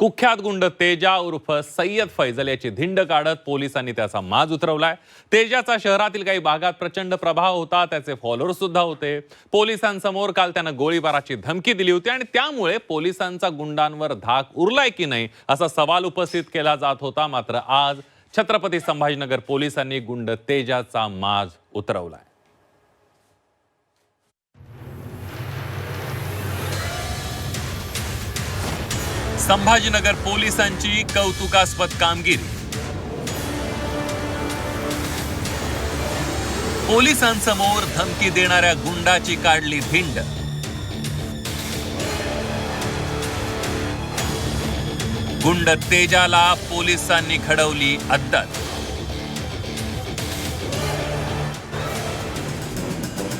कुख्यात गुंड तेजा उर्फ सय्यद फैजल याची धिंड काढत पोलिसांनी त्याचा माज उतरवलाय. तेजाचा शहरातील काही भागात प्रचंड प्रभाव होता त्याचे फॉलोअर सुद्धा होते. पोलिसांसमोर काल त्यानं गोळीबाराची धमकी दिली होती आणि त्यामुळे पोलिसांचा गुंडांवर धाक उरलाय की नाही असा सवाल उपस्थित केला जात होता. मात्र आज छत्रपती संभाजीनगर पोलिसांनी गुंड तेजाचा माज उतरवलाय. संभाजीनगर पोलिसांची कौतुकास्पद कामगिरी. पोलिसांसमोर धमकी देणाऱ्या गुंडाची काढली धिंड गुंड तेजाला पोलिसांनी घडवली अद्दल.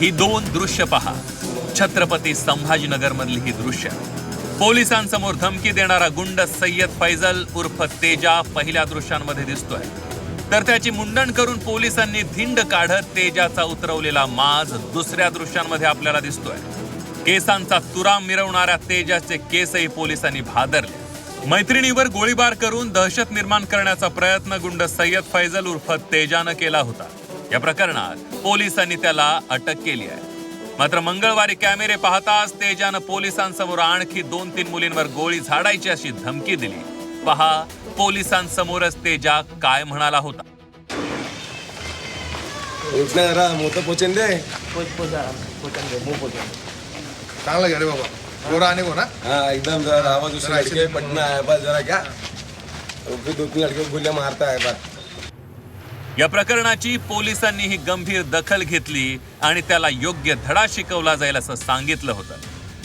ही दोन दृश्य पहा. छत्रपती संभाजीनगर मधली ही दृश्य. पोलिसांसमोर धमकी देणारा गुंड सय्यद फैजल उर्फ तेजा पहिल्या दृश्यांमध्ये दिसतोय. तर त्याची मुंडण करून पोलिसांनी धिंड काढत तेजाचा उतरवलेला माज दुसऱ्या दृश्यांमध्ये आपल्याला दिसतोय. केसांचा तुराम मिरवणाऱ्या तेजाचे केसही पोलिसांनी भादरले. मैत्रिणीवर गोळीबार करून दहशत निर्माण करण्याचा प्रयत्न गुंड सय्यद फैजल उर्फ तेजानं केला होता. या प्रकरणात पोलिसांनी त्याला अटक केली आहे. मात्र मंगळवारी कॅमेरे पाहताच तेजानं पोलिसांसमोर आणखी दोन तीन मुलींवर गोळी झाडायची अशी धमकी दिली. पहा पोलिसांसमोरच तेजा काय म्हणाला होता. उठना जरा मोठं पोचेन दे. चांगला घ्या रे बाबा. गोरा आणि गोरा हाँ एकदम जरा आवाज लड़के पटना है बस जरा को गोलियां मारता है बस. या प्रकरणाची पोलिसांनी ही गंभीर दखल घेतली आणि त्याला योग्य धडा शिकवला जाईल असं सांगितलं होतं.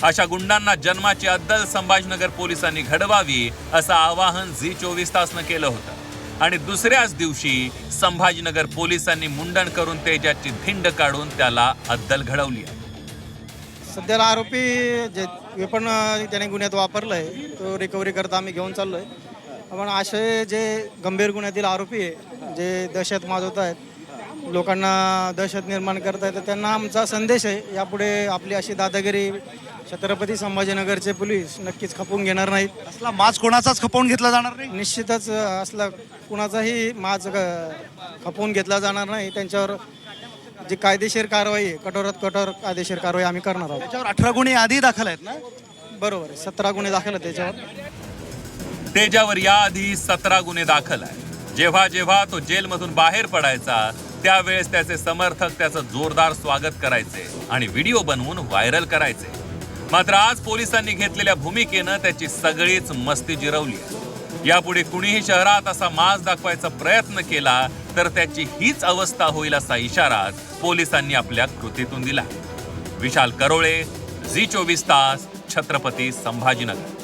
अशा गुंडांना जन्माची अद्दल संभाजनगर पोलिसांनी घडवावी असं आवाहन झी चोवीस तासनं केलं होतं. आणि दुसऱ्याच दिवशी संभाजीनगर पोलिसांनी मुंडण करून तेजाची धिंड काढून त्याला अद्दल घडवली आहे. सध्याला आरोपी जे वेपन त्याने गुन्ह्यात वापरलंय तो रिकव्हरी करता आम्ही घेऊन चाललोय. पण असे जे गंभीर गुन्ह्यातील आरोपी आहे जे दहशत माजवत आहेत लोकांना दहशत निर्माण करत आहेत तर त्यांना आमचा संदेश आहे यापुढे आपली अशी दादागिरी छत्रपती संभाजीनगरचे पोलीस नक्कीच खपून घेणार नाहीत. असला माज कोणाचाच खपवून घेतला जाणार नाही? निश्चितच असला कुणाचाही माज खपवून घेतला जाणार नाही. त्यांच्यावर जी कायदेशीर कारवाई आहे कठोरात कठोर कायदेशीर कारवाई आम्ही करणार आहोत. त्याच्यावर अठरा गुन्हे आधी दाखल आहेत ना? बरोबर आहे सतरा गुन्हे दाखल आहेत त्याच्यावर. तेजावर याआधी सतरा गुन्हे दाखल आहे जेव्हा जेव्हा तो जेलमधून बाहेर पडायचा त्यावेळेस त्याचे समर्थक त्याचं जोरदार स्वागत करायचे आणि व्हिडिओ बनवून व्हायरल करायचे. मात्र आज पोलिसांनी घेतलेल्या भूमिकेनं त्याची सगळीच मस्ती जिरवली आहे. यापुढे कुणीही शहरात असा माज दाखवायचा प्रयत्न केला तर त्याची हीच अवस्था होईल असा इशारा पोलिसांनी आपल्या कृतीतून दिला विशाल करोळे झी चोवीस तास छत्रपती संभाजीनगर.